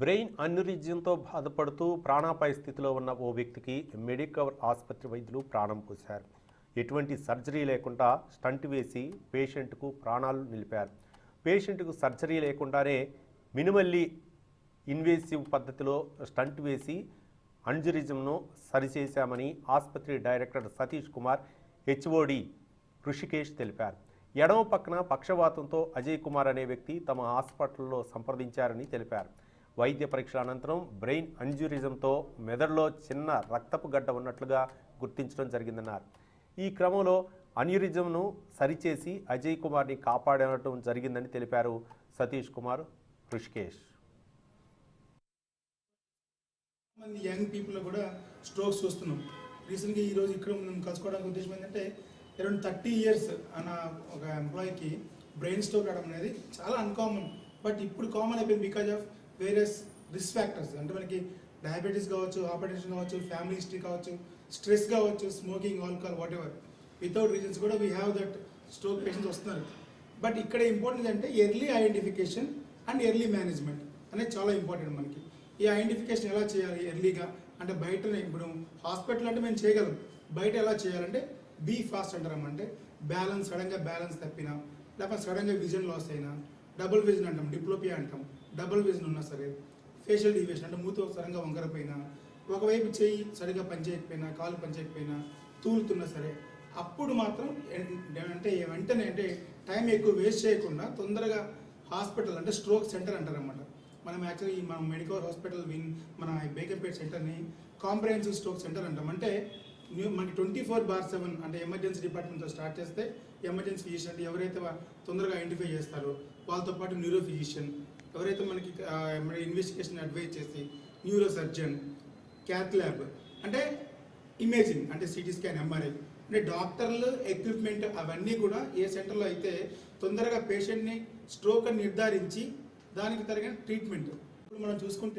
Brain అన్యూరిజంతో బాధపడుతూ ప్రాణాపాయ స్థితిలో ఉన్న ఓ వ్యక్తికి మెడికవర్ ఆసుపత్రి వైద్యులు ప్రాణం పోశారు. ఎటువంటి సర్జరీ లేకుండా స్టంట్ వేసి పేషెంట్కు ప్రాణాలు నిలిపారు. పేషెంట్కు సర్జరీ లేకుండానే మినిమల్లీ ఇన్వేసివ్ పద్ధతిలో స్టంట్ వేసి అంజురిజంను సరిచేశామని ఆసుపత్రి డైరెక్టర్ సతీష్ కుమార్ హెచ్ఓడి ఋషికేష్ తెలిపారు. ఎడమ పక్కన పక్షవాతంతో అజయ్ కుమార్ అనే వ్యక్తి తమ హాస్పిటల్లో సంప్రదించారని తెలిపారు. వైద్య పరీక్షల అనంతరం బ్రెయిన్ అంజురిజంతో మెదడులో చిన్న రక్తపు గడ్డ ఉన్నట్లుగా గుర్తించడం జరిగిందన్నారు. ఈ క్రమంలో అన్యూరిజంను సరిచేసి అజయ్ కుమార్ని కాపాడటం జరిగిందని తెలిపారు సతీష్ కుమార్ ఋషికేష్ మంది యంగ్ పీపుల్ కూడా స్ట్రోక్స్ చూస్తున్నాం. రీసెంట్గా ఈ రోజు ఇక్కడ మనం కలుసుకోవడానికి ఉద్దేశం ఏంటంటే అరౌండ్ థర్టీ ఇయర్స్ అన్న ఒక ఎంప్లాయీకి బ్రెయిన్ స్ట్రోక్ రావడం అనేది చాలా అన్కామన్ బట్ ఇప్పుడు కామన్ అయిపోయింది because of various risk factors అంటే మనకి డయాబెటీస్ కావచ్చు ఆపరేషన్ కావచ్చు ఫ్యామిలీ హిస్టరీ కావచ్చు స్ట్రెస్ కావచ్చు smoking alcohol whatever without reasons కూడా we have that stroke patients వస్తున్నారు. బట్ ఇక్కడ ఇంపార్టెంట్ అంటే early identification and early management అనేది చాలా ఇంపార్టెంట్ మనకి. ఈ ఐడెంటిఫికేషన్ ఎలా చేయాలి ఎర్లీగా అంటే బయటనే ఇప్పుడు హాస్పిటల్ అంటే మేము చేయగలం. బయట ఎలా చేయాలంటే బీ ఫాస్ట్ అంటారు అంటే బ్యాలెన్స్ సడన్గా బ్యాలెన్స్ తప్పినా లేకపోతే సడన్గా విజన్ లాస్ అయినా డబుల్ విజన్ అంటాం డిప్లోపియా అంటాం. డబుల్ వేసిన ఉన్నా సరే ఫేషియల్ డివేషన్ అంటే మూత సరంగా వంకరపోయినా ఒకవైపు చెయ్యి సరిగా పనిచేయకపోయినా కాలు పనిచేయకపోయినా తూలుతున్నా సరే అప్పుడు మాత్రం అంటే వెంటనే అంటే టైం ఎక్కువ వేస్ట్ చేయకుండా తొందరగా హాస్పిటల్ అంటే స్ట్రోక్ సెంటర్ అంటారు అనమాట మనం యాక్చువల్లీ మనం మెడికల్ హాస్పిటల్ విన్ మన బేకంపేట్ సెంటర్ని కాంప్రహెన్సివ్ స్ట్రోక్ సెంటర్ అంటాం. అంటే న్యూ- మనకి ట్వంటీ ఫోర్ బార్ సెవెన్ అంటే ఎమర్జెన్సీ డిపార్ట్మెంట్తో స్టార్ట్ చేస్తే ఎమర్జెన్సీ ఫిజిషియన్ అంటే ఎవరైతే తొందరగా ఐడెంటిఫై చేస్తారో వాళ్ళతో పాటు న్యూరో ఫిజిషియన్ ఎవరైతే మనకి ఇన్వెస్టిగేషన్ అడ్వైజ్ చేసి న్యూరో సర్జన్ క్యాత్ ల్యాబ్ అంటే ఇమేజింగ్ అంటే సిటీ స్కాన్ ఎంఆర్ఐ అంటే డాక్టర్లు ఎక్విప్మెంట్ అవన్నీ కూడా ఏ సెంటర్లో అయితే తొందరగా పేషెంట్ని స్ట్రోక్ అని నిర్ధారించి దానికి తగిన ట్రీట్మెంట్ ఇప్పుడు మనం చూసుకుంటే